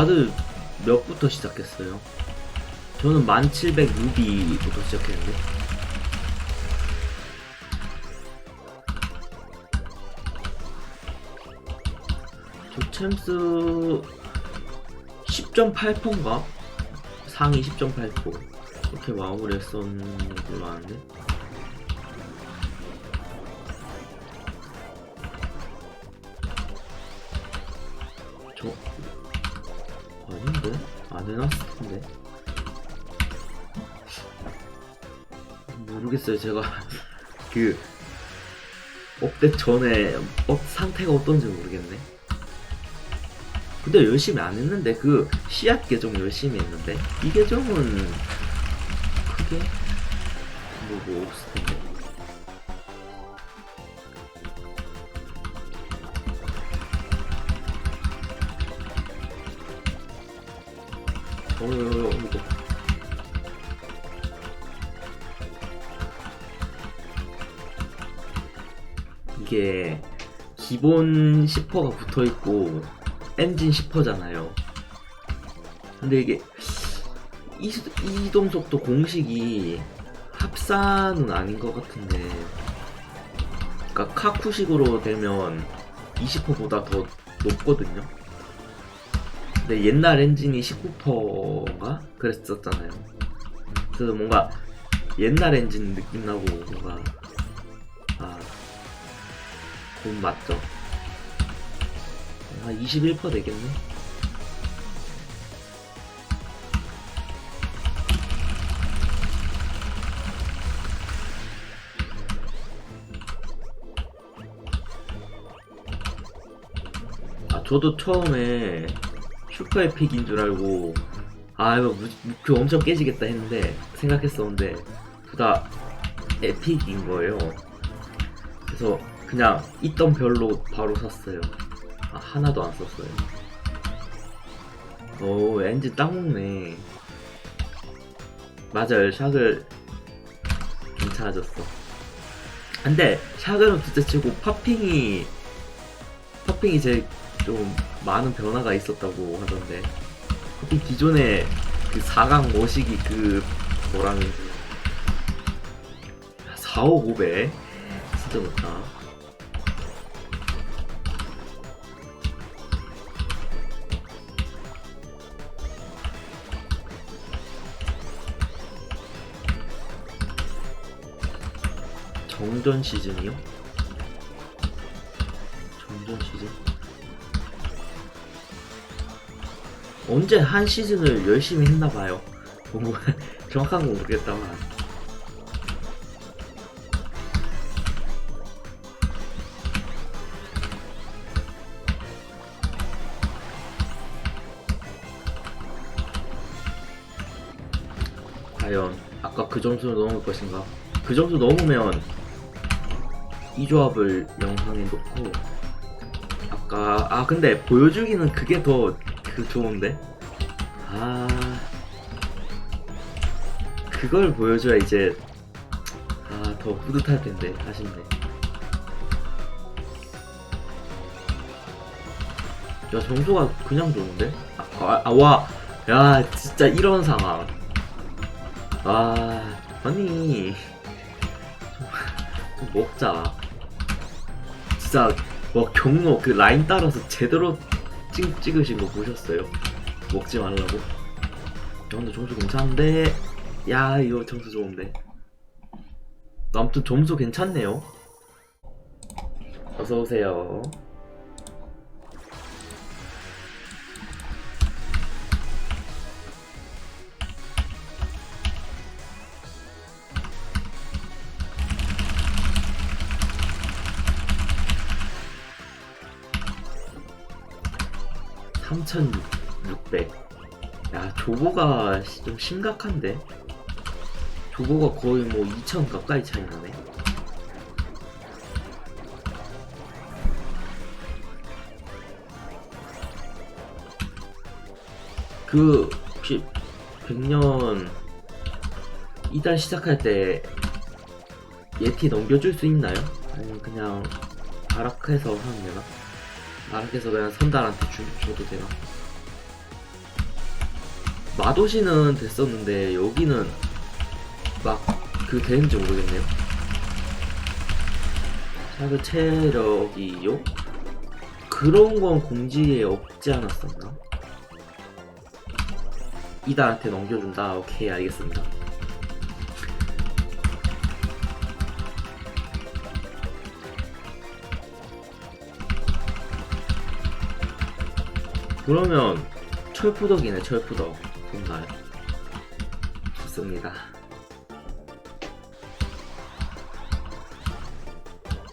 다들 몇부터 시작했어요? 저는 1706위부터 시작했는데. 저 챔스 10.8%인가? 상위 10.8% 이렇게 마무리 했었는 걸로 아는데 아닌데? 안 해놨을 텐데. 모르겠어요 제가. 그 업데이트 전에 업 상태가 어떤지 모르겠네. 근데 열심히 안 했는데 그 씨앗 계정 열심히 했는데 이 계정은 크게 뭐, 뭐 없을 텐데 이게 기본 10%가 붙어 있고 엔진 10%잖아요. 근데 이게 이, 이동 속도 공식이 합산은 아닌 것 같은데, 그러니까 카쿠식으로 되면 20%보다 더 높거든요. 근데 옛날 엔진이 19%인가 그랬었잖아요. 그래서 뭔가 옛날 엔진 느낌 나고 뭔가 아, 돈 맞죠? 한 21% 되겠네. 아, 저도 처음에 슈퍼 에픽인 줄 알고, 아, 이거 무- 목표 엄청 깨지겠다 했는데, 생각했었는데, 둘다 에픽인 거예요. 그래서 그냥 있던 별로 바로 샀어요. 아, 하나도 안 썼어요. 오, 엔진 딱 먹네. 맞아요, 샥을 괜찮아졌어. 근데 샥은 둘째 치고 파핑이 파핑이 제일 좀 많은 변화가 있었다고 하던데. 파핑 기존에 그 4강 모시기 그 뭐랑 4, 5, 5배 진짜 높다. 정전 시즌이요? 정전 시즌? 언제 한 시즌을 열심히 했나봐요. 뭐, 정확한 건 모르겠다만. 과연 아까 그 점수를 넘을 것인가? 그 점수 넘으면 이 조합을 영상에 놓고 아까 아 근데 보여주기는 그게 더 그 좋은데? 아 그걸 보여줘야 이제 아 더 뿌듯할 텐데 아쉽네. 야 점수가 그냥 좋은데? 아와야 진짜 이런 상황. 아 아니. 먹자 진짜 뭐 경로 그 라인 따라서 제대로 찍, 찍으신 거 보셨어요? 먹지 말라고? 야 근데 점수 괜찮은데? 야 이거 점수 좋은데. 아무튼 점수 괜찮네요. 어서오세요 (3600) 야 조보가 시- 좀 심각한데 조보가 거의 뭐 2000 가까이 차이 나네 그 혹시 100년 이달 시작할 때 예티 넘겨줄 수 있나요? 아니면 그냥 바라크에서 하면 되나? 바라크에서 그냥 선달한테 주, 줘도 되나? 마도시는 됐었는데 여기는 막 그 되는지 모르겠네요. 샤그 체력이요? 그런 건 공지에 없지 않았었나? 이달한테 넘겨준다. 오케이 알겠습니다. 그러면 철푸덕이네 철푸덕. 정말. 좋습니다.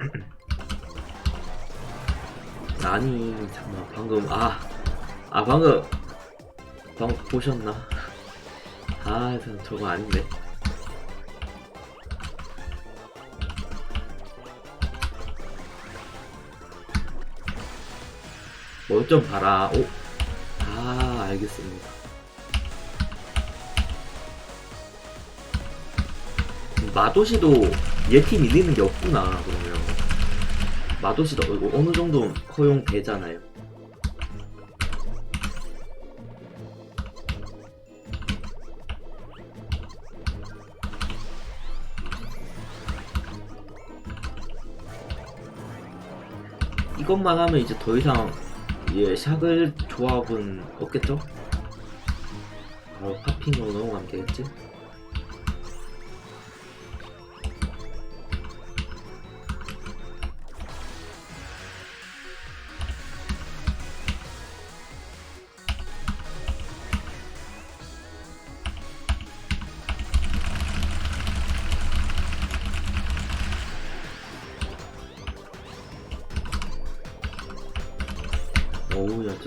아니 잠깐 방금 아아 방금. 방금 보셨나? 아 저- 저거 아닌데. 뭐 좀 봐라. 오. 아, 알겠습니다. 마도시도 얘티 밀리는 게 없구나, 그러면. 마도시도 이거 어느 정도 허용되잖아요. 이것만 하면 이제 더 이상 예, 샥을 조합은 없겠죠? 바로 파핑으로 넘어가면 되겠지?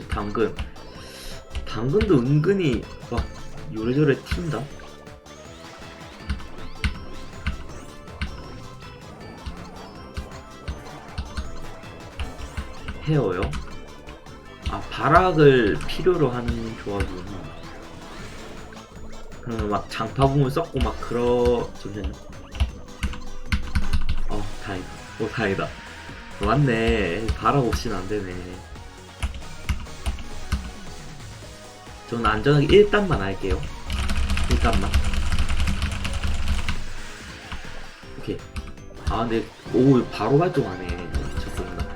당근. 당근도 은근히 막 요래저래 튄다. 헤어요? 아, 발악을 필요로 하는 조합이구나. 그러면 막 장파붕을 썩고 막 그러. 어, 다행이다. 오, 다행이다. 맞네. 발악 없이는 안 되네. 저는 안전하게 1단만 할게요. 1단만. 오케이. 아, 근데, 오, 바로 발동하네. 미쳤습니다.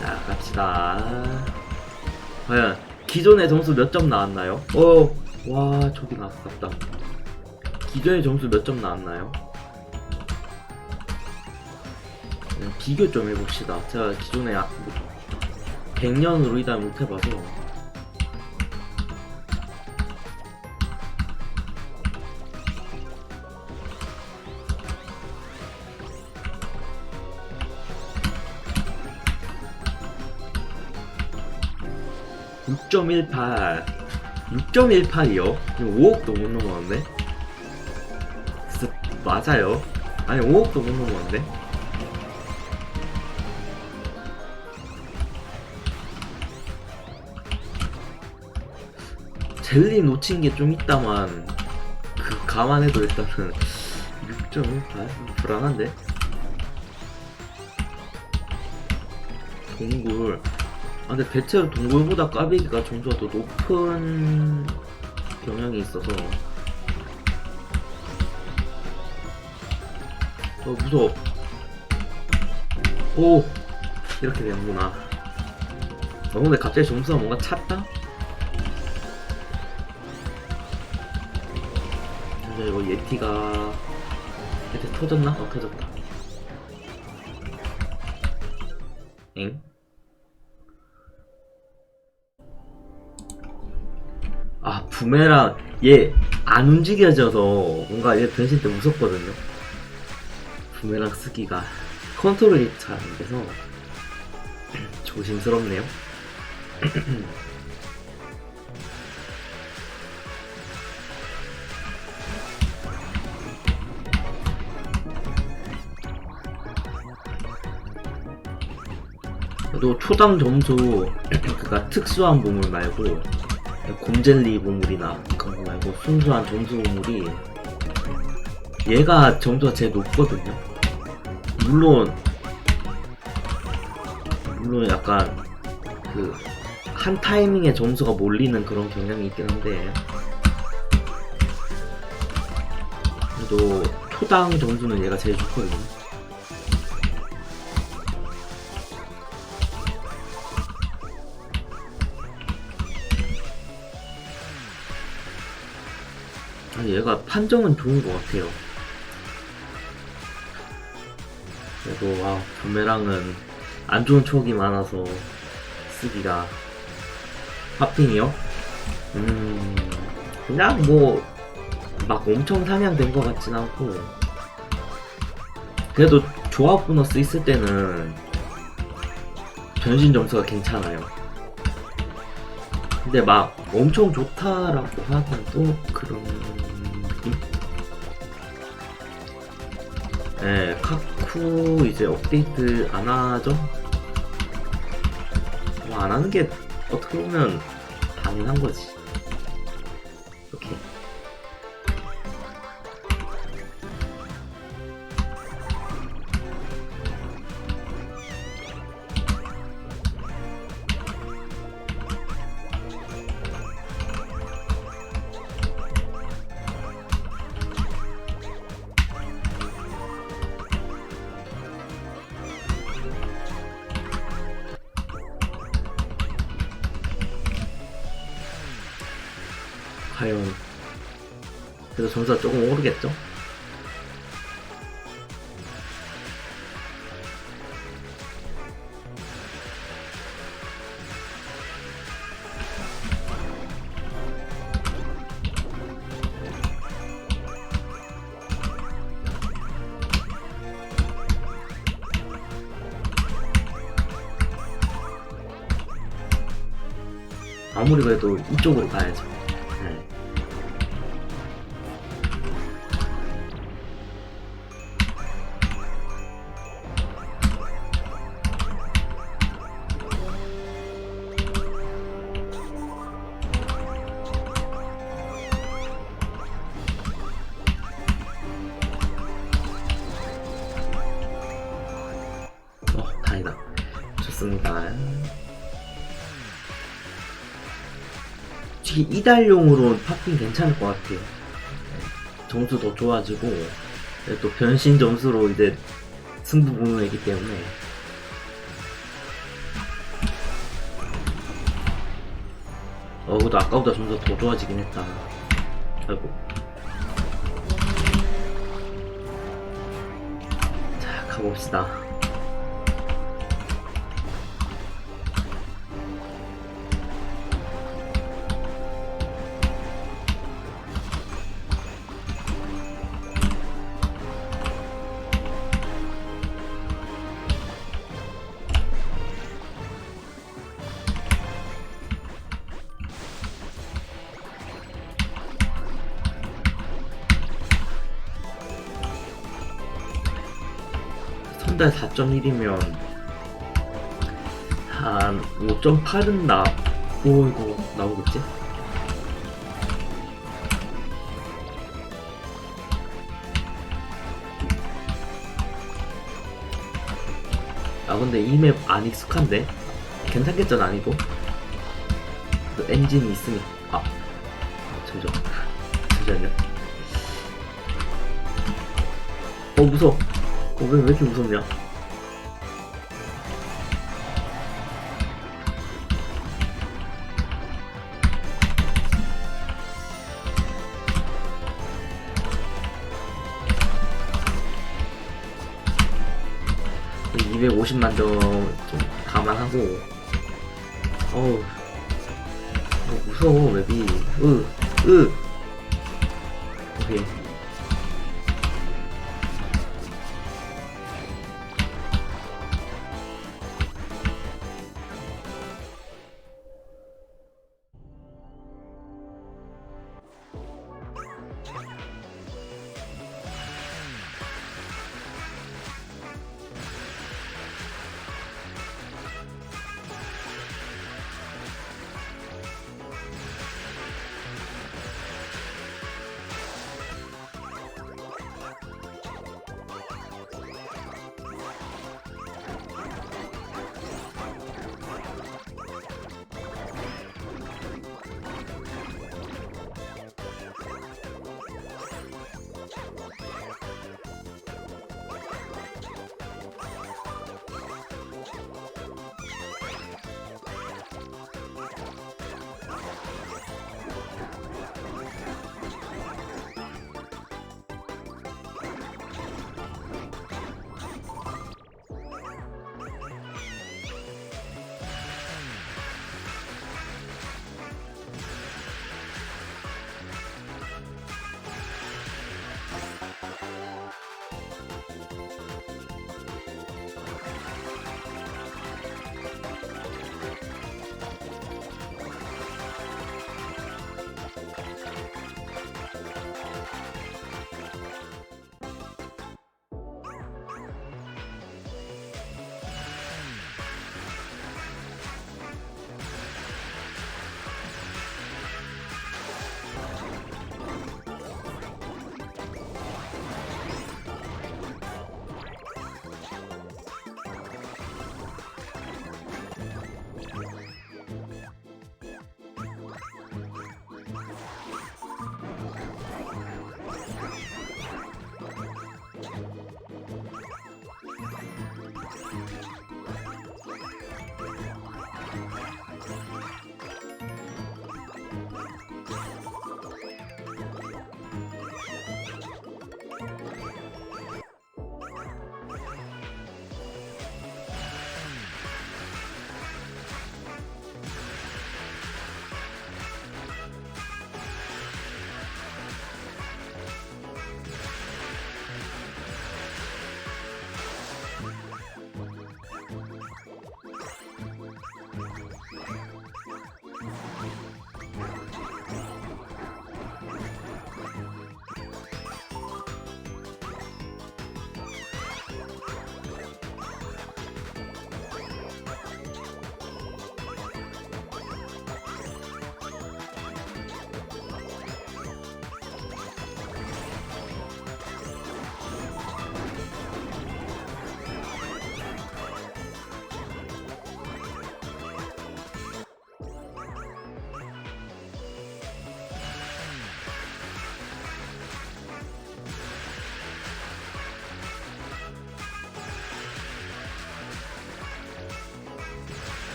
자, 갑시다. 과연, 기존의 점수 몇 점 나왔나요? 어, 와, 저기 나왔다. 기존의 점수 몇 점 나왔나요? 비교 좀 해봅시다. 제가 기존에 아, 100년으로 이달 못 해봐서. (6.18) 6.18이요? 5억도 못? 진짜 맞아요? 아니 5억도 못 넘었는데? 젤리 놓친 게 좀 있다만 그 감안해도 일단은 6.18 불안한데? 동굴. 아 근데 대체로 동굴보다 까비기가 점수가 더 높은 경향이 있어서 어 무서워. 오! 이렇게 되는구나. 어 근데 갑자기 점수가 뭔가 찼다? 근데 이거 예티가 예티 터졌나? 어 터졌다 엥? 아 부메랑 얘 안 움직여져서 뭔가 얘 변신 때 무섭거든요 부메랑 쓰기가 컨트롤이 잘 안 돼서 조심스럽네요 또 초당 점수 그니까 특수한 보물 말고 곰젤리 보물이나 그런 거 말고 순수한 점수 보물이 얘가 점수가 제일 높거든요 물론 물론 약간 그 한 타이밍에 점수가 몰리는 그런 경향이 있긴 한데 그래도 초당 점수는 얘가 제일 좋거든요. 아니 얘가 판정은 좋은 것 같아요. 그래도 아 부메랑은 안 좋은 추억이 많아서 쓰기가 팝핑이요? 음 그냥 뭐 막 엄청 상향된 것 같진 않고 그래도 조합 보너스 있을 때는 변신 점수가 괜찮아요. 근데 막 엄청 좋다라고 하기엔 또 그런 예, 카쿠 이제 업데이트 안 하죠? 뭐 안 하는 게 어떻게 보면 당연한 거지. 점수가 조금 오르겠죠? 아무리 그래도 이쪽으로 가야죠. 좋습니다. 솔직히 이달용으로 팝핑 괜찮을 것 같아요. 점수 더 좋아지고 또 변신 점수로 이제 승부 보는 애기 때문에 어, 그래도 아까보다 점수 더 좋아지긴 했다. 아이고. 자, 가봅시다. 선달 4.1이면 한 5.8은 나, 오, 이거 나오겠지? 아, 근데 이 맵 안 익숙한데? 괜찮겠죠, 난이도? 그 엔진이 있으니, 아, 잠시만. 잠시만요. 어, 무서워. 어, 왜, 왜 이렇게 무섭냐? 그 250만 점좀 감안하고. 어우. 어, 무서워 맵이. 으으. 오케이